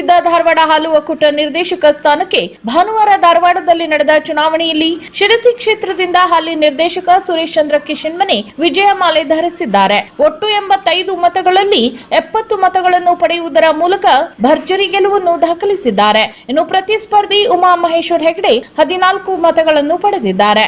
ಮೂಡಿಸಿದ್ದ ಧಾರವಾಡ ಹಾಲು ಒಕ್ಕೂಟ ನಿರ್ದೇಶಕ ಸ್ಥಾನಕ್ಕೆ ಭಾನುವಾರ ಧಾರವಾಡದಲ್ಲಿ ನಡೆದ ಚುನಾವಣೆಯಲ್ಲಿ ಶಿರಸಿ ಕ್ಷೇತ್ರದಿಂದ ಹಾಲಿ ನಿರ್ದೇಶಕ ಸುರೇಶ್ ಚಂದ್ರ ಕಿಶನ್ಮನೆ ವಿಜಯ ಮಾಲೆ ಧರಿಸಿದ್ದಾರೆ. ಒಟ್ಟು ಎಂಬತ್ತೈದು ಮತಗಳಲ್ಲಿ ಎಪ್ಪತ್ತು ಮತಗಳನ್ನು ಪಡೆಯುವುದರ ಮೂಲಕ ಭರ್ಜರಿ ಗೆಲುವನ್ನು ದಾಖಲಿಸಿದ್ದಾರೆ. ಇನ್ನು ಪ್ರತಿಸ್ಪರ್ಧಿ ಉಮಾ ಮಹೇಶ್ವರ್ ಹೆಗಡೆ ಹದಿನಾಲ್ಕು ಮತಗಳನ್ನು ಪಡೆದಿದ್ದಾರೆ.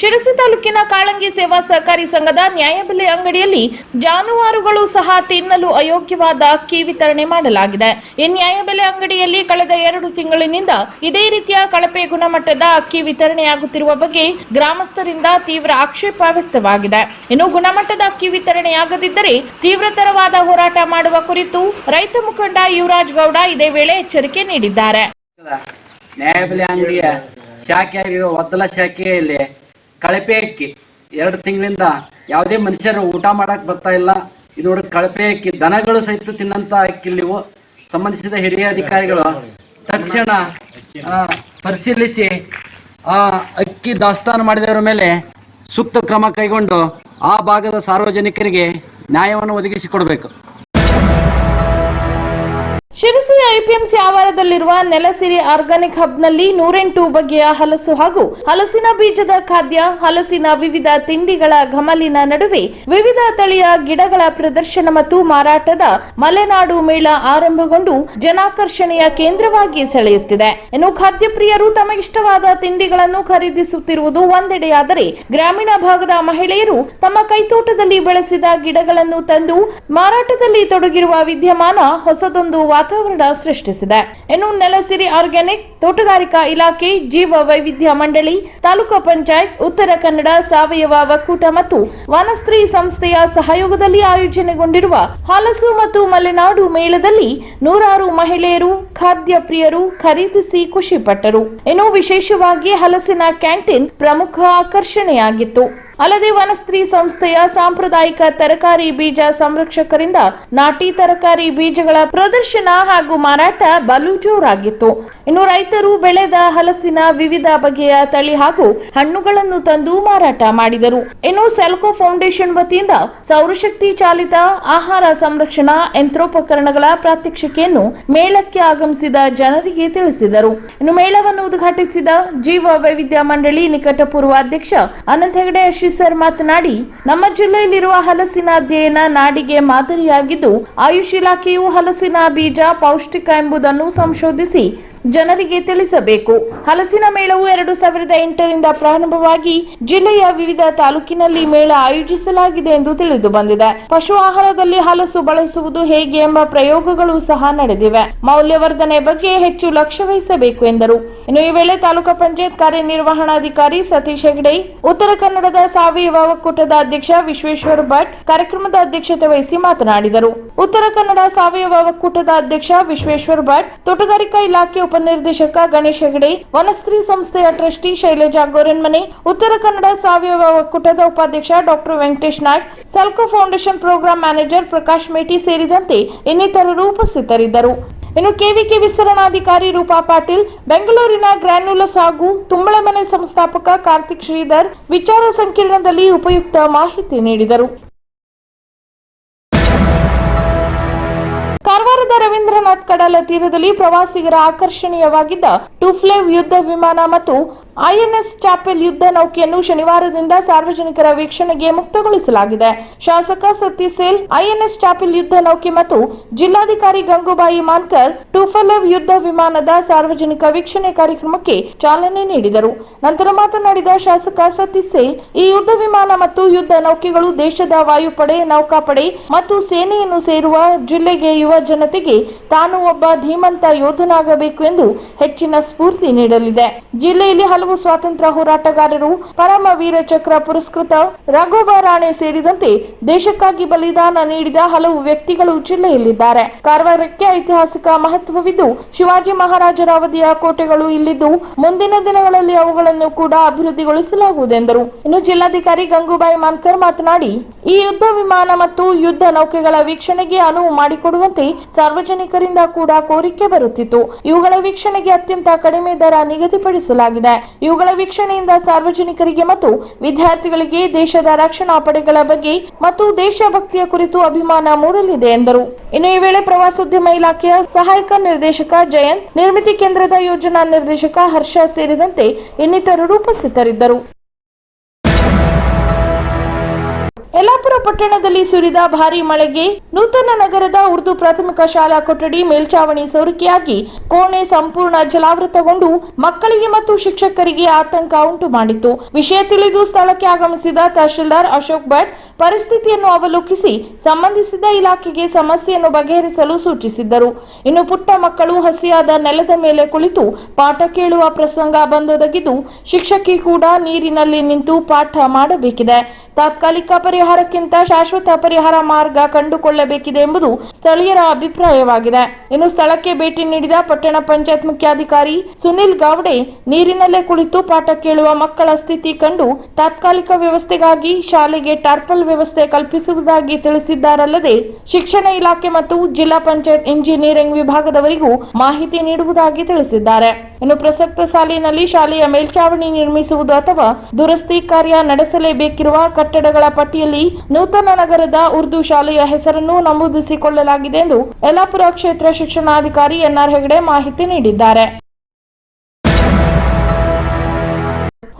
ಶಿರಸಿ ತಾಲೂಕಿನ ಕಾಳಂಗಿ ಸೇವಾ ಸಹಕಾರಿ ಸಂಘದ ನ್ಯಾಯಬೆಲೆ ಅಂಗಡಿಯಲ್ಲಿ ಜಾನುವಾರುಗಳು ಸಹ ತಿನ್ನಲು ಅಯೋಗ್ಯವಾದ ಅಕ್ಕಿ ವಿತರಣೆ ಮಾಡಲಾಗಿದೆ. ಈ ನ್ಯಾಯಬೆಲೆ ಅಂಗಡಿಯಲ್ಲಿ ಕಳೆದ ಎರಡು ತಿಂಗಳಿನಿಂದ ಇದೇ ರೀತಿಯ ಕಳಪೆ ಗುಣಮಟ್ಟದ ಅಕ್ಕಿ ವಿತರಣೆಯಾಗುತ್ತಿರುವ ಬಗ್ಗೆ ಗ್ರಾಮಸ್ಥರಿಂದ ತೀವ್ರ ಆಕ್ಷೇಪ ವ್ಯಕ್ತವಾಗಿದೆ. ಇನ್ನು ಗುಣಮಟ್ಟದ ಅಕ್ಕಿ ವಿತರಣೆಯಾಗದಿದ್ದರೆ ತೀವ್ರತರವಾದ ಹೋರಾಟ ಮಾಡುವ ಕುರಿತು ರೈತ ಮುಖಂಡ ಯುವರಾಜ್ ಗೌಡ ಇದೇ ವೇಳೆ ಎಚ್ಚರಿಕೆ ನೀಡಿದ್ದಾರೆ. ನ್ಯಾಯಬೆಲೆ ಅಂಗಡಿಯ ಶಾಖೆಯಾಗಿರೋ ಒತ್ತಲ ಶಾಖೆಯಲ್ಲಿ ಕಳಪೆ ಅಕ್ಕಿ. ಎರಡು ತಿಂಗಳಿಂದ ಯಾವುದೇ ಮನುಷ್ಯರು ಊಟ ಮಾಡಕ್ಕೆ ಬರ್ತಾ ಇಲ್ಲ. ಇದು ನೋಡಿ, ಕಳಪೆ ಅಕ್ಕಿ. ದನಗಳು ಸಹಿತ ತಿನ್ನಂತ ಅಕ್ಕಿ ನೀವು ಸಂಬಂಧಿಸಿದ ಹಿರಿಯ ಅಧಿಕಾರಿಗಳು ತಕ್ಷಣ ಪರಿಶೀಲಿಸಿ, ಆ, ಅಕ್ಕಿ ದಾಸ್ತಾನು ಮಾಡಿದವರ ಮೇಲೆ ಸೂಕ್ತ ಕ್ರಮ ಕೈಗೊಂಡು ಆ ಭಾಗದ ಸಾರ್ವಜನಿಕರಿಗೆ ನ್ಯಾಯವನ್ನು ಒದಗಿಸಿಕೊಡಬೇಕು. ಶಿರಸಿ ಐಪಿಎಂಸಿ ಆವಾರದಲ್ಲಿರುವ ನೆಲಸಿರಿ ಆರ್ಗಾನಿಕ್ ಹಬ್ನಲ್ಲಿ ನೂರೆಂಟು ಬಗೆಯ ಹಲಸು ಹಾಗೂ ಹಲಸಿನ ಬೀಜದ ಖಾದ್ಯ, ಹಲಸಿನ ವಿವಿಧ ತಿಂಡಿಗಳ ಘಮಲಿನ ನಡುವೆ ವಿವಿಧ ತಳಿಯ ಗಿಡಗಳ ಪ್ರದರ್ಶನ ಮತ್ತು ಮಾರಾಟದ ಮಲೆನಾಡು ಮೇಳ ಆರಂಭಗೊಂಡು ಜನಾಕರ್ಷಣೆಯ ಕೇಂದ್ರವಾಗಿ ಸೆಳೆಯುತ್ತಿದೆ. ಇನ್ನು ಖಾದ್ಯ ಪ್ರಿಯರು ತಮಗಿಷ್ಟವಾದ ತಿಂಡಿಗಳನ್ನು ಖರೀದಿಸುತ್ತಿರುವುದು ಒಂದೆಡೆಯಾದರೆ ಗ್ರಾಮೀಣ ಭಾಗದ ಮಹಿಳೆಯರು ತಮ್ಮ ಕೈತೋಟದಲ್ಲಿ ಬೆಳೆಸಿದ ಗಿಡಗಳನ್ನು ತಂದು ಮಾರಾಟದಲ್ಲಿ ತೊಡಗಿರುವ ವಿದ್ಯಮಾನ ಹೊಸದೊಂದು ವಾತಾವರಣ ಸೃಷ್ಟಿಸಿದೆ. ಇನ್ನು ನೆಲಸಿರಿ ಆರ್ಗ್ಯಾನಿಕ್, ತೋಟಗಾರಿಕಾ ಇಲಾಖೆ, ಜೀವ ವೈವಿಧ್ಯ ಮಂಡಳಿ, ತಾಲೂಕು ಪಂಚಾಯತ್, ಉತ್ತರ ಕನ್ನಡ, ಸಾವಯವ ಒಕ್ಕೂಟ ಮತ್ತು ವನಸ್ತ್ರೀ ಸಂಸ್ಥೆಯ ಸಹಯೋಗದಲ್ಲಿ ಆಯೋಜನೆಗೊಂಡಿರುವ ಹಲಸು ಮತ್ತು ಮಲೆನಾಡು ಮೇಳದಲ್ಲಿ ನೂರಾರು ಮಹಿಳೆಯರು ಖಾದ್ಯ ಪ್ರಿಯರು ಖರೀದಿಸಿ ಖುಷಿಪಟ್ಟರು ಇನ್ನು ವಿಶೇಷವಾಗಿ ಹಲಸಿನ ಕ್ಯಾಂಟೀನ್ ಪ್ರಮುಖ ಆಕರ್ಷಣೆಯಾಗಿತ್ತು. ಅಲ್ಲದೆ ವನಸ್ತ್ರೀ ಸಂಸ್ಥೆಯ ಸಾಂಪ್ರದಾಯಿಕ ತರಕಾರಿ ಬೀಜ ಸಂರಕ್ಷಕರಿಂದ ನಾಟಿ ತರಕಾರಿ ಬೀಜಗಳ ಪ್ರದರ್ಶನ ಹಾಗೂ ಮಾರಾಟ ಬಲು ಜೋರಾಗಿತ್ತು. ಇನ್ನು ರೈತರು ಬೆಳೆದ ಹಲಸಿನ ವಿವಿಧ ಬಗೆಯ ತಳಿ ಹಾಗೂ ಹಣ್ಣುಗಳನ್ನು ತಂದು ಮಾರಾಟ ಮಾಡಿದರು. ಇನ್ನು ಸೆಲ್ಕೋ ಫೌಂಡೇಶನ್ ವತಿಯಿಂದ ಸೌರಶಕ್ತಿ ಚಾಲಿತ ಆಹಾರ ಸಂರಕ್ಷಣಾ ಯಂತ್ರೋಪಕರಣಗಳ ಪ್ರಾತ್ಯಕ್ಷಿಕೆಯನ್ನು ಮೇಳಕ್ಕೆ ಆಗಮಿಸಿದ ಜನರಿಗೆ ತಿಳಿಸಿದರು. ಇನ್ನು ಮೇಳವನ್ನು ಉದ್ಘಾಟಿಸಿದ ಜೀವ ವೈವಿಧ್ಯ ಮಂಡಳಿ ನಿಕಟಪೂರ್ವ ಅಧ್ಯಕ್ಷ ಅನಂತ ಹೆಗಡೆ ಸರ್ ಮಾತನಾಡಿ, ನಮ್ಮ ಜಿಲ್ಲೆಯಲ್ಲಿರುವ ಹಲಸಿನ ಅಧ್ಯಯನ ನಾಡಿಗೆ ಮಾದರಿಯಾಗಿದ್ದು, ಆಯುಷ್ ಇಲಾಖೆಯು ಹಲಸಿನ ಬೀಜ ಪೌಷ್ಟಿಕ ಎಂಬುದನ್ನು ಸಂಶೋಧಿಸಿ ಜನರಿಗೆ ತಿಳಿಸಬೇಕು. ಹಲಸಿನ ಮೇಳವು ಎರಡು ಸಾವಿರದ ಎಂಟರಿಂದ ಪ್ರಾರಂಭವಾಗಿ ಜಿಲ್ಲೆಯ ವಿವಿಧ ತಾಲೂಕಿನಲ್ಲಿ ಮೇಳ ಆಯೋಜಿಸಲಾಗಿದೆ ಎಂದು ತಿಳಿದು ಬಂದಿದೆ. ಪಶು ಆಹಾರದಲ್ಲಿ ಹಲಸು ಬಳಸುವುದು ಹೇಗೆ ಎಂಬ ಪ್ರಯೋಗಗಳು ಸಹ ನಡೆದಿವೆ. ಮೌಲ್ಯವರ್ಧನೆ ಬಗ್ಗೆ ಹೆಚ್ಚು ಲಕ್ಷ್ಯ ವಹಿಸಬೇಕು ಎಂದರು. ಇನ್ನು ಈ ವೇಳೆ ತಾಲೂಕಾ ಪಂಚಾಯತ್ ಕಾರ್ಯನಿರ್ವಹಣಾಧಿಕಾರಿ ಸತೀಶ್ ಹೆಗಡೆ, ಉತ್ತರ ಕನ್ನಡದ ಸಾವಯವ ಒಕ್ಕೂಟದ ಅಧ್ಯಕ್ಷ ವಿಶ್ವೇಶ್ವರ ಭಟ್ ಕಾರ್ಯಕ್ರಮದ ಅಧ್ಯಕ್ಷತೆ ವಹಿಸಿ ಮಾತನಾಡಿದರು. ಉತ್ತರ ಕನ್ನಡ ಸಾವಯವ ಒಕ್ಕೂಟದ ಅಧ್ಯಕ್ಷ ವಿಶ್ವೇಶ್ವರ ಭಟ್, ತೋಟಗಾರಿಕಾ ಇಲಾಖೆ ಉಪನಿರ್ದೇಶಕ ಗಣೇಶ್ ಹೆಗಡೆ ವನಸ್ತ್ರೀ ಸಂಸ್ಥೆಯ ಟ್ರಸ್ಟಿ ಶೈಲಜಾ ಗೋರೆನ್ಮನೆ, ಉತ್ತರ ಕನ್ನಡ ಸಾವಯವ ಒಕ್ಕೂಟದ ಉಪಾಧ್ಯಕ್ಷ doctor Venkatesh Naik, Selco foundation program manager Prakash Meti ಸೇರಿದಂತೆ ಇನ್ನಿತರರು ಉಪಸ್ಥಿತರಿದ್ದರು. ಇನ್ನು ಕೆವಿಕೆ ವಿಸ್ತರಣಾಧಿಕಾರಿ ರೂಪಾ ಪಾಟೀಲ್, ಬೆಂಗಳೂರಿನ ಗ್ರ್ಯಾನ್ಯುಲಸ್ ಹಾಗೂ ತುಂಬಳಮನೆ ಸಂಸ್ಥಾಪಕ ಕಾರ್ತಿಕ್ ಶ್ರೀಧರ್ ವಿಚಾರ ಸಂಕಿರಣದಲ್ಲಿ ಉಪಯುಕ್ತ ಮಾಹಿತಿ ನೀಡಿದರು. ಕಾರವಾರದ ರವೀಂದ್ರನಾಥ್ ಕಡಲ ತೀರದಲ್ಲಿ ಪ್ರವಾಸಿಗರ ಆಕರ್ಷಣೀಯವಾಗಿದ್ದ ಟುಫ್ಲೇವ್ ಯುದ್ಧ ವಿಮಾನ ಮತ್ತು ಐಎನ್ಎಸ್ ಚಾಪೆಲ್ ಯುದ್ಧ ನೌಕೆಯನ್ನು ಶನಿವಾರದಿಂದ ಸಾರ್ವಜನಿಕರ ವೀಕ್ಷಣೆಗೆ ಮುಕ್ತಗೊಳಿಸಲಾಗಿದೆ. ಶಾಸಕ ಸತೀಸೇಲ್ ಸೇಲ್ ಐಎನ್ಎಸ್ ಚಾಪೆಲ್ ಯುದ್ಧ ನೌಕೆ ಮತ್ತು ಜಿಲ್ಲಾಧಿಕಾರಿ ಗಂಗೂಬಾಯಿ ಮಾನ್ಕರ್, ಟೂಫಲವ್ ಯುದ್ಧ ವಿಮಾನದ ಸಾರ್ವಜನಿಕ ವೀಕ್ಷಣೆ ಕಾರ್ಯಕ್ರಮಕ್ಕೆ ಚಾಲನೆ ನೀಡಿದರು. ನಂತರ ಮಾತನಾಡಿದ ಶಾಸಕ ಸತೀಸೇಲ್ ಸೇಲ್ ಈ ಯುದ್ಧ ವಿಮಾನ ಮತ್ತು ಯುದ್ಧ ನೌಕೆಗಳು ದೇಶದ ವಾಯುಪಡೆ, ನೌಕಾಪಡೆ ಮತ್ತು ಸೇನೆಯನ್ನು ಸೇರುವ ಜಿಲ್ಲೆಗೆ ಯುವ ಜನತೆಗೆ ತಾನು ಒಬ್ಬ ಧೀಮಂತ ಯೋಧನಾಗಬೇಕು ಎಂದು ಹೆಚ್ಚಿನ ಸ್ಫೂರ್ತಿ ನೀಡಲಿದೆ. ಜಿಲ್ಲೆಯಲ್ಲಿ ಹಲವು ಸ್ವಾತಂತ್ರ್ಯ ಹೋರಾಟಗಾರರು ಪರಮ ವೀರ ಚಕ್ರ ಪುರಸ್ಕೃತ ರಾಘೋಬ ರಾಣೆ ಸೇರಿದಂತೆ ದೇಶಕ್ಕಾಗಿ ಬಲಿದಾನ ನೀಡಿದ ಹಲವು ವ್ಯಕ್ತಿಗಳು ಜಿಲ್ಲೆಯಲ್ಲಿದ್ದಾರೆ. ಕಾರವಾರಕ್ಕೆ ಐತಿಹಾಸಿಕ ಮಹತ್ವವಿದ್ದು, ಶಿವಾಜಿ ಮಹಾರಾಜರ ಅವಧಿಯ ಕೋಟೆಗಳು ಇಲ್ಲಿದ್ದು, ಮುಂದಿನ ದಿನಗಳಲ್ಲಿ ಅವುಗಳನ್ನು ಕೂಡ ಅಭಿವೃದ್ಧಿಗೊಳಿಸಲಾಗುವುದೆಂದರು. ಇನ್ನು ಜಿಲ್ಲಾಧಿಕಾರಿ ಗಂಗೂಬಾಯಿ ಮಾನ್ಕರ್ ಮಾತನಾಡಿ, ಈ ಯುದ್ಧ ವಿಮಾನ ಮತ್ತು ಯುದ್ಧ ನೌಕೆಗಳ ವೀಕ್ಷಣೆಗೆ ಅನುವು ಮಾಡಿಕೊಡುವಂತೆ ಸಾರ್ವಜನಿಕರಿಂದ ಕೂಡ ಕೋರಿಕೆ ಬರುತ್ತಿತ್ತು. ಇವುಗಳ ವೀಕ್ಷಣೆಗೆ ಅತ್ಯಂತ ಕಡಿಮೆ ದರ ನಿಗದಿಪಡಿಸಲಾಗಿದೆ. ಇವುಗಳ ವೀಕ್ಷಣೆಯಿಂದ ಸಾರ್ವಜನಿಕರಿಗೆ ಮತ್ತು ವಿದ್ಯಾರ್ಥಿಗಳಿಗೆ ದೇಶದ ರಕ್ಷಣಾ ಪಡೆಗಳ ಬಗ್ಗೆ ಮತ್ತು ದೇಶಭಕ್ತಿಯ ಕುರಿತು ಅಭಿಮಾನ ಮೂಡಲಿದೆ ಎಂದರು. ಇನ್ನು ಈ ವೇಳೆ ಪ್ರವಾಸೋದ್ಯಮ ಇಲಾಖೆಯ ಸಹಾಯಕ ನಿರ್ದೇಶಕ ಜಯಂತ್, ನಿರ್ಮಿತಿ ಕೇಂದ್ರದ ಯೋಜನಾ ನಿರ್ದೇಶಕ ಹರ್ಷ ಸೇರಿದಂತೆ ಇನ್ನಿತರರು ಉಪಸ್ಥಿತರಿದ್ದರು. ಯಲ್ಲಾಪುರ ಪಟ್ಟಣದಲ್ಲಿ ಸುರಿದ ಭಾರಿ ಮಳೆಗೆ ನೂತನ ನಗರದ ಉರ್ದು ಪ್ರಾಥಮಿಕ ಶಾಲಾ ಕೊಠಡಿ ಮೇಲ್ಚಾವಣಿ ಸೋರಿಕೆಯಾಗಿ ಕೋಣೆ ಸಂಪೂರ್ಣ ಜಲಾವೃತಗೊಂಡು ಮಕ್ಕಳಿಗೆ ಮತ್ತು ಶಿಕ್ಷಕರಿಗೆ ಆತಂಕ ಉಂಟು ಮಾಡಿತು ವಿಷಯ ತಿಳಿದು ಸ್ಥಳಕ್ಕೆ ಆಗಮಿಸಿದ ತಹಶೀಲ್ದಾರ್ ಅಶೋಕ್ ಭಟ್ ಪರಿಸ್ಥಿತಿಯನ್ನು ಅವಲೋಕಿಸಿ ಸಂಬಂಧಿಸಿದ ಇಲಾಖೆಗೆ ಸಮಸ್ಯೆಯನ್ನು ಬಗೆಹರಿಸಲು ಸೂಚಿಸಿದ್ದರು. ಇನ್ನು ಪುಟ್ಟ ಮಕ್ಕಳು ಹಸಿಯಾದ ನೆಲದ ಮೇಲೆ ಕುಳಿತು ಪಾಠ ಕೇಳುವ ಪ್ರಸಂಗ ಬಂದೊದಗಿದ್ದು ಶಿಕ್ಷಕಿ ಕೂಡ ನೀರಿನಲ್ಲಿ ನಿಂತು ಪಾಠ ಮಾಡಬೇಕಿದೆ. ತಾತ್ಕಾಲಿಕ ಪರಿಹಾರಕ್ಕಿಂತ ಶಾಶ್ವತ ಪರಿಹಾರ ಮಾರ್ಗ ಕಂಡುಕೊಳ್ಳಬೇಕಿದೆ ಎಂಬುದು ಸ್ಥಳೀಯರ ಅಭಿಪ್ರಾಯವಾಗಿದೆ. ಇನ್ನು ಸ್ಥಳಕ್ಕೆ ಭೇಟಿ ನೀಡಿದ ಪಟ್ಟಣ ಪಂಚಾಯತ್ ಮುಖ್ಯಾಧಿಕಾರಿ ಸುನಿಲ್ ಗಾವಡೆ ನೀರಿನಲ್ಲೇ ಕುಳಿತು ಪಾಠ ಕೇಳುವ ಮಕ್ಕಳ ಸ್ಥಿತಿ ಕಂಡು ತಾತ್ಕಾಲಿಕ ವ್ಯವಸ್ಥೆಗಾಗಿ ಶಾಲೆಗೆ ಟಾರ್ಪಲ್ ವ್ಯವಸ್ಥೆ ಕಲ್ಪಿಸುವುದಾಗಿ ತಿಳಿಸಿದ್ದಾರಲ್ಲದೆ, ಶಿಕ್ಷಣ ಇಲಾಖೆ ಮತ್ತು ಜಿಲ್ಲಾ ಪಂಚಾಯತ್ ಇಂಜಿನಿಯರಿಂಗ್ ವಿಭಾಗದವರಿಗೂ ಮಾಹಿತಿ ನೀಡುವುದಾಗಿ ತಿಳಿಸಿದ್ದಾರೆ. ಇನ್ನು ಪ್ರಸಕ್ತ ಸಾಲಿನಲ್ಲಿ ಶಾಲೆಯ ಮೇಲ್ಚಾವಣಿ ನಿರ್ಮಿಸುವುದು ಅಥವಾ ದುರಸ್ತಿ ಕಾರ್ಯ ನಡೆಸಲೇಬೇಕಿರುವ ಕಟ್ಟಡಗಳ ಪಟ್ಟಿಯಲ್ಲಿ ನೂತನ ನಗರದ ಉರ್ದು ಶಾಲೆಯ ಹೆಸರನ್ನು ನಮೂದಿಸಿಕೊಳ್ಳಲಾಗಿದೆ ಎಂದು ಯಲ್ಲಾಪುರ ಕ್ಷೇತ್ರ ಶಿಕ್ಷಣಾಧಿಕಾರಿ ಎನ್ಆರ್ ಹೆಗಡೆ ಮಾಹಿತಿ ನೀಡಿದ್ದಾರೆ.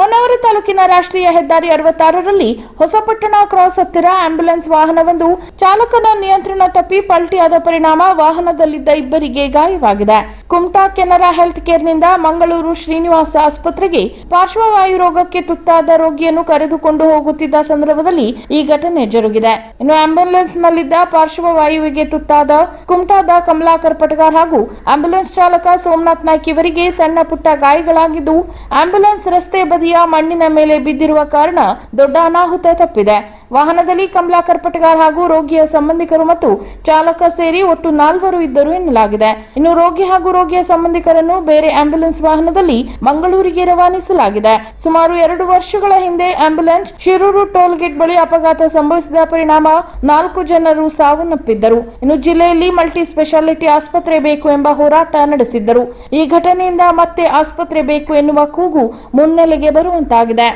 ಹೊನ್ನಾವರ ತಾಲೂಕಿನ ರಾಷ್ಟ್ರೀಯ ಹೆದ್ದಾರಿ ಅರವತ್ತಾರರಲ್ಲಿ ಹೊಸಪಟ್ಟಣ ಕ್ರಾಸ್ ಹತ್ತಿರ ಆಂಬ್ಯುಲೆನ್ಸ್ ವಾಹನವೊಂದು ಚಾಲಕನ ನಿಯಂತ್ರಣ ತಪ್ಪಿ ಪಲ್ಟಿಯಾದ ಪರಿಣಾಮ ವಾಹನದಲ್ಲಿದ್ದ ಇಬ್ಬರಿಗೆ ಗಾಯವಾಗಿದೆ. ಕುಮಟಾ ಕೆನರಾ ಹೆಲ್ತ್ ಕೇರ್ನಿಂದ ಮಂಗಳೂರು ಶ್ರೀನಿವಾಸ ಆಸ್ಪತ್ರೆಗೆ ಪಾರ್ಶ್ವವಾಯು ರೋಗಕ್ಕೆ ತುತ್ತಾದ ರೋಗಿಯನ್ನು ಕರೆದುಕೊಂಡು ಹೋಗುತ್ತಿದ್ದ ಸಂದರ್ಭದಲ್ಲಿ ಈ ಘಟನೆ ಜರುಗಿದೆ. ಇನ್ನು ಆಂಬ್ಯುಲೆನ್ಸ್ ನಲ್ಲಿದ್ದ ಪಾರ್ಶ್ವವಾಯುವಿಗೆ ತುತ್ತಾದ ಕುಮಟಾದ ಕಮಲಾಕರ್ ಪಟಗಾರ್ ಹಾಗೂ ಆಂಬ್ಯುಲೆನ್ಸ್ ಚಾಲಕ ಸೋಮನಾಥ್ ನಾಯ್ಕ್ ಇವರಿಗೆ ಸಣ್ಣ ಪುಟ್ಟ ಗಾಯಗಳಾಗಿದ್ದು ಆಂಬ್ಯುಲೆನ್ಸ್ ರಸ್ತೆ ಬದಿಯ ಮಣ್ಣಿನ ಮೇಲೆ ಬಿದ್ದಿರುವ ಕಾರಣ ದೊಡ್ಡ ಅನಾಹುತ ತಪ್ಪಿದೆ. ವಾಹನದಲ್ಲಿ ಕಮಲಾ ಕರ್ಪಟಗಾರ್ ಹಾಗೂ ರೋಗಿಯ ಸಂಬಂಧಿಕರು ಮತ್ತು ಚಾಲಕ ಸೇರಿ ಒಟ್ಟು ನಾಲ್ವರು ಇದ್ದರು ಎನ್ನಲಾಗಿದೆ. ಇನ್ನು ರೋಗಿ ಹಾಗೂ ರೋಗಿಯ ಸಂಬಂಧಿಕರನ್ನು ಬೇರೆ ಆಂಬ್ಯುಲೆನ್ಸ್ ವಾಹನದಲ್ಲಿ ಮಂಗಳೂರಿಗೆ ರವಾನಿಸಲಾಗಿದೆ. ಸುಮಾರು ಎರಡು ವರ್ಷಗಳ ಹಿಂದೆ ಆಂಬ್ಯುಲೆನ್ಸ್ ಶಿರೂರು ಟೋಲ್ ಗೇಟ್ ಬಳಿ ಅಪಘಾತ ಸಂಭವಿಸಿದ ಪರಿಣಾಮ ನಾಲ್ಕು ಜನರು ಸಾವನ್ನಪ್ಪಿದ್ದರು. ಇನ್ನು ಜಿಲ್ಲೆಯಲ್ಲಿ ಮಲ್ಟಿ ಸ್ಪೆಷಾಲಿಟಿ ಆಸ್ಪತ್ರೆ ಬೇಕು ಎಂಬ ಹೋರಾಟ ನಡೆಸಿದ್ದರು. ಈ ಘಟನೆಯಿಂದ ಮತ್ತೆ ಆಸ್ಪತ್ರೆ ಬೇಕು ಎನ್ನುವ ಕೂಗು ಮುನ್ನೆಲೆಗೆ ಬರುವಂತಾಗಿದೆ.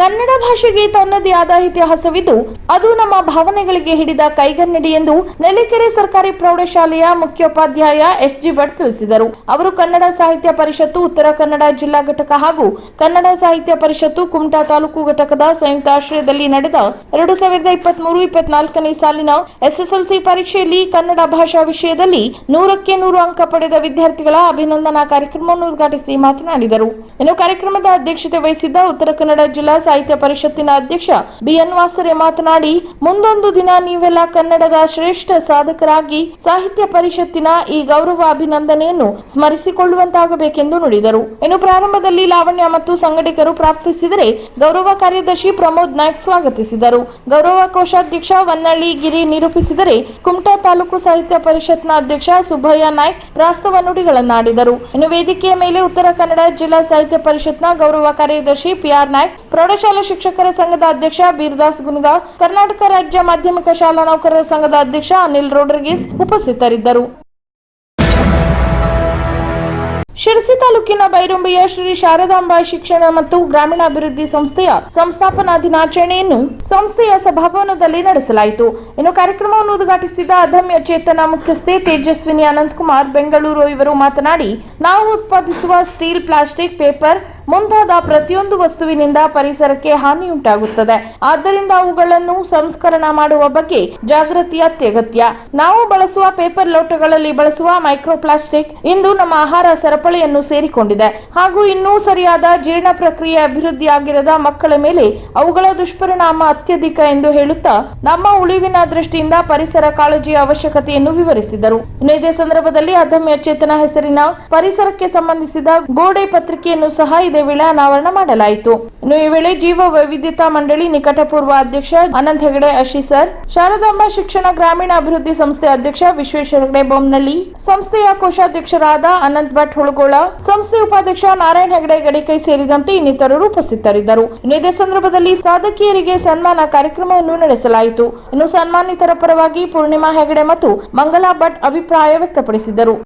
ಕನ್ನಡ ಭಾಷೆಗೆ ತನ್ನದೇ ಆದ ಇತಿಹಾಸವಿದ್ದು, ಅದು ನಮ್ಮ ಭಾವನೆಗಳಿಗೆ ಹಿಡಿದ ಕೈಗನ್ನಡಿ ಎಂದು ನೆಲಕೆರೆ ಸರ್ಕಾರಿ ಪ್ರೌಢಶಾಲೆಯ ಮುಖ್ಯೋಪಾಧ್ಯಾಯ ಎಸ್ ಜಿ ಭಟ್ ತಿಳಿಸಿದರು. ಅವರು ಕನ್ನಡ ಸಾಹಿತ್ಯ ಪರಿಷತ್ತು, ಉತ್ತರ ಕನ್ನಡ ಜಿಲ್ಲಾ ಘಟಕ ಹಾಗೂ ಕನ್ನಡ ಸಾಹಿತ್ಯ ಪರಿಷತ್ತು ಕುಮಟಾ ತಾಲೂಕು ಘಟಕದ ಸಂಯುಕ್ತ ಆಶ್ರಯದಲ್ಲಿ ನಡೆದ ಎರಡು ಸಾವಿರದ ಇಪ್ಪತ್ತ್ ಮೂರು ಇಪ್ಪತ್ನಾಲ್ಕನೇ ಸಾಲಿನ ಎಸ್ಎಸ್ಎಲ್ಸಿ ಪರೀಕ್ಷೆಯಲ್ಲಿ ಕನ್ನಡ ಭಾಷಾ ವಿಷಯದಲ್ಲಿ ನೂರಕ್ಕೆ ನೂರು ಅಂಕ ಪಡೆದ ವಿದ್ಯಾರ್ಥಿಗಳ ಅಭಿನಂದನಾ ಕಾರ್ಯಕ್ರಮವನ್ನು ಉದ್ಘಾಟಿಸಿ ಮಾತನಾಡಿದರು. ಇನ್ನು ಕಾರ್ಯಕ್ರಮದ ಅಧ್ಯಕ್ಷತೆ ವಹಿಸಿದ್ದ ಉತ್ತರ ಕನ್ನಡ ಜಿಲ್ಲಾ ಸಾಹಿತ್ಯ ಪರಿಷತ್ತಿನ ಅಧ್ಯಕ್ಷ ಬಿಎನ್ ವಾಸರೆ ಮಾತನಾಡಿ, ಮುಂದೊಂದು ದಿನ ನೀವೆಲ್ಲ ಕನ್ನಡದ ಶ್ರೇಷ್ಠ ಸಾಧಕರಾಗಿ ಸಾಹಿತ್ಯ ಪರಿಷತ್ತಿನ ಈ ಗೌರವ ಅಭಿನಂದನೆಯನ್ನು ಸ್ಮರಿಸಿಕೊಳ್ಳುವಂತಾಗಬೇಕೆಂದು ನುಡಿದರು. ಇನ್ನು ಪ್ರಾರಂಭದಲ್ಲಿ ಲಾವಣ್ಯ ಮತ್ತು ಸಂಘಟಕರು ಪ್ರಾರ್ಥಿಸಿದರೆ ಗೌರವ ಕಾರ್ಯದರ್ಶಿ ಪ್ರಮೋದ್ ನಾಯ್ಕ್ ಸ್ವಾಗತಿಸಿದರು. ಗೌರವ ಕೋಶಾಧ್ಯಕ್ಷ ವನ್ನಳ್ಳಿ ಗಿರಿ ನಿರೂಪಿಸಿದರೆ ಕುಮಟಾ ತಾಲೂಕು ಸಾಹಿತ್ಯ ಪರಿಷತ್ನ ಅಧ್ಯಕ್ಷ ಸುಬ್ಬಯ್ಯ ನಾಯ್ಕ್ ಪ್ರಾಸ್ತವ ನುಡಿಗಳನ್ನಾಡಿದರು. ಇನ್ನು ವೇದಿಕೆಯ ಮೇಲೆ ಉತ್ತರ ಕನ್ನಡ ಜಿಲ್ಲಾ ಸಾಹಿತ್ಯ ಪರಿಷತ್ನ ಗೌರವ ಕಾರ್ಯದರ್ಶಿ ಪಿಆರ್ ನಾಯ್ಕ್ ಪ್ರೌಢಶಾಲಾ ಶಿಕ್ಷಕರ ಸಂಘದ ಅಧ್ಯಕ್ಷ ಬೀರ್ದಾಸ್ ಗುನ್ಗಾ, ಕರ್ನಾಟಕ ರಾಜ್ಯ ಮಾಧ್ಯಮಿಕ ಶಾಲಾ ನೌಕರರ ಸಂಘದ ಅಧ್ಯಕ್ಷ ಅನಿಲ್ ರೋಡ್ರಿಗಿಸ್ ಉಪಸ್ಥಿತರಿದ್ದರು. ಶಿರಸಿ ತಾಲೂಕಿನ ಬೈರುಂಬೆಯ ಶ್ರೀ ಶಾರದಾಂಬಾ ಶಿಕ್ಷಣ ಮತ್ತು ಗ್ರಾಮೀಣಾಭಿವೃದ್ಧಿ ಸಂಸ್ಥೆಯ ಸಂಸ್ಥಾಪನಾ ದಿನಾಚರಣೆಯನ್ನು ಸಂಸ್ಥೆಯ ಸಭಾಭವನದಲ್ಲಿ ನಡೆಸಲಾಯಿತು. ಇನ್ನು ಕಾರ್ಯಕ್ರಮವನ್ನು ಉದ್ಘಾಟಿಸಿದ ಅಧಮ್ಯ ಚೇತನ ಮುಖ್ಯಸ್ಥೆ ತೇಜಸ್ವಿನಿ ಅನಂತಕುಮಾರ್, ಬೆಂಗಳೂರು ಇವರು ಮಾತನಾಡಿ, ನಾವು ಉತ್ಪಾದಿಸುವ ಸ್ಟೀಲ್, ಪ್ಲಾಸ್ಟಿಕ್, ಪೇಪರ್ ಮುಂತಾದ ಪ್ರತಿಯೊಂದು ವಸ್ತುವಿನಿಂದ ಪರಿಸರಕ್ಕೆ ಹಾನಿಯುಂಟಾಗುತ್ತದೆ. ಆದ್ದರಿಂದ ಅವುಗಳನ್ನು ಸಂಸ್ಕರಣ ಮಾಡುವ ಬಗ್ಗೆ ಜಾಗೃತಿ ಅತ್ಯಗತ್ಯ. ನಾವು ಬಳಸುವ ಪೇಪರ್ ಲೋಟಗಳಲ್ಲಿ ಬಳಸುವ ಮೈಕ್ರೋಪ್ಲಾಸ್ಟಿಕ್ ಇಂದು ನಮ್ಮ ಆಹಾರ ಸರಪಳಿಯನ್ನು ಸೇರಿಕೊಂಡಿದೆ. ಹಾಗೂ ಇನ್ನೂ ಸರಿಯಾದ ಜೀರ್ಣ ಪ್ರಕ್ರಿಯೆ ಅಭಿವೃದ್ಧಿಯಾಗಿರದ ಮಕ್ಕಳ ಮೇಲೆ ಅವುಗಳ ದುಷ್ಪರಿಣಾಮ ಅತ್ಯಧಿಕ ಎಂದು ಹೇಳುತ್ತಾ ನಮ್ಮ ಉಳಿವಿನ ದೃಷ್ಟಿಯಿಂದ ಪರಿಸರ ಕಾಳಜಿಯ ಅವಶ್ಯಕತೆಯನ್ನು ವಿವರಿಸಿದರು. ಇದೇ ಸಂದರ್ಭದಲ್ಲಿ ಅದಮ್ಯ ಚೇತನ ಹೆಸರಿನ ಪರಿಸರಕ್ಕೆ ಸಂಬಂಧಿಸಿದ ಗೋಡೆ ಪತ್ರಿಕೆಯನ್ನು ಸಹ ಇದೇ ವೇಳೆ ಅನಾವರಣ ಮಾಡಲಾಯಿತು. ಇನ್ನು ಈ ವೇಳೆ ಜೀವ ವೈವಿಧ್ಯತಾ ಮಂಡಳಿ ನಿಕಟಪೂರ್ವ ಅಧ್ಯಕ್ಷ ಅನಂತ ಹೆಗಡೆ ಅಶಿಸರ್ ಶಾರದಾಂಬ ಶಿಕ್ಷಣ ಗ್ರಾಮೀಣ ಅಭಿವೃದ್ಧಿ ಸಂಸ್ಥೆ ಅಧ್ಯಕ್ಷ ವಿಶ್ವೇಶ್ವರ ಹೆಗಡೆ ಬೊಮ್ಮನಳ್ಳಿ ಸಂಸ್ಥೆಯ ಕೋಶಾಧ್ಯಕ್ಷರಾದ ಅನಂತ್ ಭಟ್ ಹುಳಗೋಳ, ಸಂಸ್ಥೆ ಉಪಾಧ್ಯಕ್ಷ ನಾರಾಯಣ ಹೆಗಡೆ ಗಡಿಕೈ ಸೇರಿದಂತೆ ಇನ್ನಿತರರು ಉಪಸ್ಥಿತರಿದ್ದರು. ಇದೇ ಸಂದರ್ಭದಲ್ಲಿ ಸಾಧಕಿಯರಿಗೆ ಸನ್ಮಾನ ಕಾರ್ಯಕ್ರಮವನ್ನು ನಡೆಸಲಾಯಿತು. ಇನ್ನು ಸನ್ಮಾನಿತರ ಪರವಾಗಿ ಪೂರ್ಣಿಮಾ ಹೆಗಡೆ ಮತ್ತು ಮಂಗಲಾ ಭಟ್ ಅಭಿಪ್ರಾಯ ವ್ಯಕ್ತಪಡಿಸಿದರು.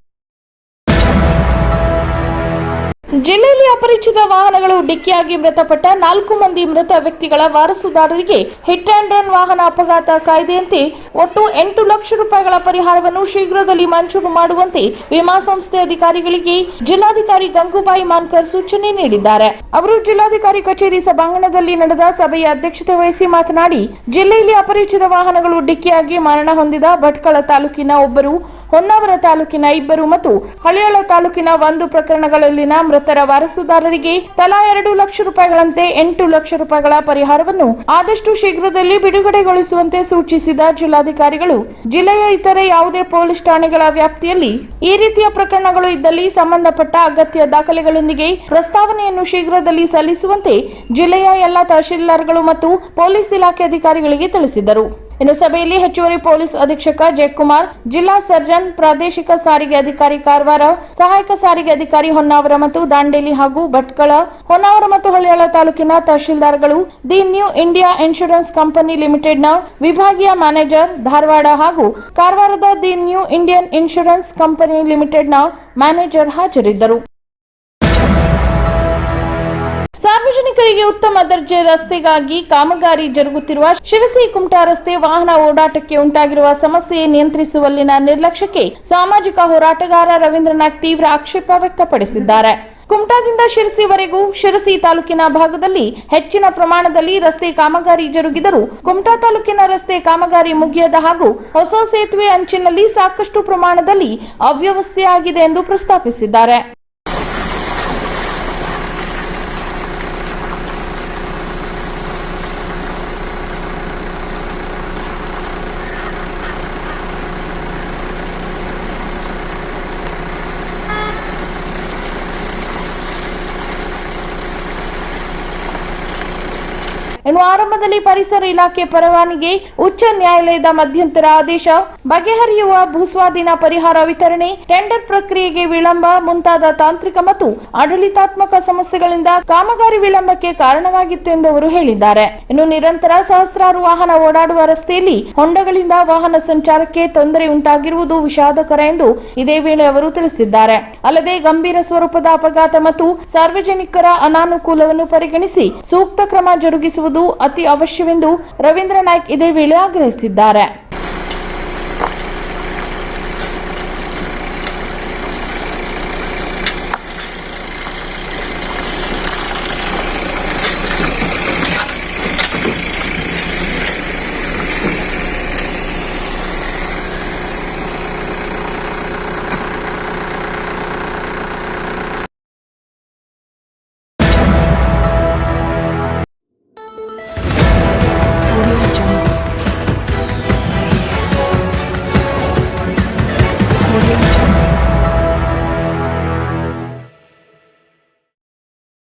ಜಿಲ್ಲೆಯಲ್ಲಿ ಅಪರಿಚಿತ ವಾಹನಗಳು ಡಿಕ್ಕಿಯಾಗಿ ಮೃತಪಟ್ಟ ನಾಲ್ಕು ಮಂದಿ ಮೃತ ವ್ಯಕ್ತಿಗಳ ವಾರಸುದಾರರಿಗೆ ಹಿಟ್ ಅಂಡ್ ರನ್ ವಾಹನ ಅಪಘಾತ ಕಾಯ್ದೆಯಂತೆ ಒಟ್ಟು ಎಂಟು ಲಕ್ಷ ರೂಪಾಯಿಗಳ ಪರಿಹಾರವನ್ನು ಶೀಘ್ರದಲ್ಲಿ ಮಂಜೂರು ಮಾಡುವಂತೆ ವಿಮಾ ಸಂಸ್ಥೆ ಅಧಿಕಾರಿಗಳಿಗೆ ಜಿಲ್ಲಾಧಿಕಾರಿ ಗಂಗೂಬಾಯಿ ಮಾನ್ಕರ್ ಸೂಚನೆ ನೀಡಿದ್ದಾರೆ. ಅವರು ಜಿಲ್ಲಾಧಿಕಾರಿ ಕಚೇರಿ ಸಭಾಂಗಣದಲ್ಲಿ ನಡೆದ ಸಭೆಯ ಅಧ್ಯಕ್ಷತೆ ವಹಿಸಿ ಮಾತನಾಡಿ, ಜಿಲ್ಲೆಯಲ್ಲಿ ಅಪರಿಚಿತ ವಾಹನಗಳು ಡಿಕ್ಕಿಯಾಗಿ ಮರಣ ಹೊಂದಿದ ಭಟ್ಕಳ ತಾಲೂಕಿನ ಒಬ್ಬರು ಹೊನ್ನಾವರ ತಾಲೂಕಿನ ಇಬ್ಬರು ಮತ್ತು ಹಳಿಯಾಳ ತಾಲೂಕಿನ ಒಂದು ಪ್ರಕರಣಗಳಲ್ಲಿನ ಮೃತರ ವಾರಸುದಾರರಿಗೆ ತಲಾ ಎರಡು ಲಕ್ಷ ರೂಪಾಯಿಗಳಂತೆ ಎಂಟು ಲಕ್ಷ ರೂಪಾಯಿಗಳ ಪರಿಹಾರವನ್ನು ಆದಷ್ಟು ಶೀಘ್ರದಲ್ಲಿ ಬಿಡುಗಡೆಗೊಳಿಸುವಂತೆ ಸೂಚಿಸಿದ ಜಿಲ್ಲಾಧಿಕಾರಿಗಳು. ಜಿಲ್ಲೆಯ ಇತರೆ ಯಾವುದೇ ಪೊಲೀಸ್ ಠಾಣೆಗಳ ವ್ಯಾಪ್ತಿಯಲ್ಲಿ ಈ ರೀತಿಯ ಪ್ರಕರಣಗಳು ಇದ್ದಲ್ಲಿ ಸಂಬಂಧಪಟ್ಟ ಅಗತ್ಯ ದಾಖಲೆಗಳೊಂದಿಗೆ ಪ್ರಸ್ತಾವನೆಯನ್ನು ಶೀಘ್ರದಲ್ಲಿ ಸಲ್ಲಿಸುವಂತೆ ಜಿಲ್ಲೆಯ ಎಲ್ಲಾ ತಹಶೀಲ್ದಾರ್ಗಳು ಮತ್ತು ಪೊಲೀಸ್ ಇಲಾಖೆ ಅಧಿಕಾರಿಗಳಿಗೆ ತಿಳಿಸಿದರು. ಇನ್ನು ಸಭೆಯಲ್ಲಿ ಹೆಚ್ಚುವರಿ ಪೊಲೀಸ್ ಅಧೀಕ್ಷಕ ಜಯಕುಮಾರ್, ಜಿಲ್ಲಾ ಸರ್ಜನ್, ಪ್ರಾದೇಶಿಕ ಸಾರಿಗೆ ಅಧಿಕಾರಿ ಕಾರವಾರ, ಸಹಾಯಕ ಸಾರಿಗೆ ಅಧಿಕಾರಿ ಹೊನ್ನಾವರ ಮತ್ತು ದಾಂಡೇಲಿ ಹಾಗೂ ಭಟ್ಕಳ, ಹೊನ್ನಾವರ ಮತ್ತು ಹೊಳೆಯಾಳ ತಾಲೂಕಿನ ತಹಶೀಲ್ದಾರ್ಗಳು, the new India insurance company ಲಿಮಿಟೆಡ್ನ ವಿಭಾಗೀಯ ಮ್ಯಾನೇಜರ್ ಧಾರವಾಡ ಹಾಗೂ ಕಾರವಾರದ the new Indian insurance company ಲಿಮಿಟೆಡ್ನ ಮ್ಯಾನೇಜರ್ ಹಾಜರಿದ್ದರು. ಸಾರ್ವಜನಿಕರಿಗೆ ಉತ್ತಮ ದರ್ಜೆ ರಸ್ತೆಗಾಗಿ ಕಾಮಗಾರಿ ಜರುಗುತ್ತಿರುವ ಶಿರಸಿ ಕುಮಟಾ ರಸ್ತೆ ವಾಹನ ಓಡಾಟಕ್ಕೆ ಉಂಟಾಗಿರುವ ಸಮಸ್ಯೆ ನಿಯಂತ್ರಿಸುವಲ್ಲಿನ ನಿರ್ಲಕ್ಷ್ಯಕ್ಕೆ ಸಾಮಾಜಿಕ ಹೋರಾಟಗಾರ ರವೀಂದ್ರನಾಥ್ ತೀವ್ರ ಆಕ್ಷೇಪ ವ್ಯಕ್ತಪಡಿಸಿದ್ದಾರೆ. ಕುಮಟಾದಿಂದ ಶಿರಸಿವರೆಗೂ ಶಿರಸಿ ತಾಲೂಕಿನ ಭಾಗದಲ್ಲಿ ಹೆಚ್ಚಿನ ಪ್ರಮಾಣದಲ್ಲಿ ರಸ್ತೆ ಕಾಮಗಾರಿ ಜರುಗಿದರೂ ಕುಮಟಾ ತಾಲೂಕಿನ ರಸ್ತೆ ಕಾಮಗಾರಿ ಮುಗಿಯದ ಹಾಗೂ ಹೊಸ ಸೇತುವೆ ಅಂಚಿನಲ್ಲಿ ಸಾಕಷ್ಟು ಪ್ರಮಾಣದಲ್ಲಿ ಅವ್ಯವಸ್ಥೆಯಾಗಿದೆ ಎಂದು ಪ್ರಸ್ತಾಪಿಸಿದ್ದಾರೆ. ಇನ್ನು ಆರಂಭದಲ್ಲಿ ಪರಿಸರ ಇಲಾಖೆ ಪರವಾನಿಗೆ ಉಚ್ಚ ನ್ಯಾಯಾಲಯದ ಮಧ್ಯಂತರ ಆದೇಶ. ಬಗೆಹರಿಯುವ ಭೂಸ್ವಾಧೀನ ಪರಿಹಾರ ವಿತರಣೆ, ಟೆಂಡರ್ ಪ್ರಕ್ರಿಯೆಗೆ ವಿಳಂಬ ಮುಂತಾದ ತಾಂತ್ರಿಕ ಮತ್ತು ಆಡಳಿತಾತ್ಮಕ ಸಮಸ್ಯೆಗಳಿಂದ ಕಾಮಗಾರಿ ವಿಳಂಬಕ್ಕೆ ಕಾರಣವಾಗಿತ್ತು ಎಂದು ಅವರು ಹೇಳಿದ್ದಾರೆ. ಇನ್ನು ನಿರಂತರ ಸಹಸ್ರಾರು ವಾಹನ ಓಡಾಡುವ ರಸ್ತೆಯಲ್ಲಿ ಹೊಂಡಗಳಿಂದ ವಾಹನ ಸಂಚಾರಕ್ಕೆ ತೊಂದರೆ ಉಂಟಾಗಿರುವುದು ವಿಷಾದಕರ ಎಂದು ಇದೇ ವೇಳೆ ಅವರು ತಿಳಿಸಿದ್ದಾರೆ. ಅಲ್ಲದೆ ಗಂಭೀರ ಸ್ವರೂಪದ ಅಪಘಾತ ಮತ್ತು ಸಾರ್ವಜನಿಕರ ಅನಾನುಕೂಲವನ್ನು ಪರಿಗಣಿಸಿ ಸೂಕ್ತ ಕ್ರಮ ಜರುಗಿಸುವುದು ಅತಿ ಅವಶ್ಯವೆಂದು ರವೀಂದ್ರ ನಾಯ್ಕ್ ಇದೇ ವೇಳೆ ಆಗ್ರಹಿಸಿದ್ದಾರೆ.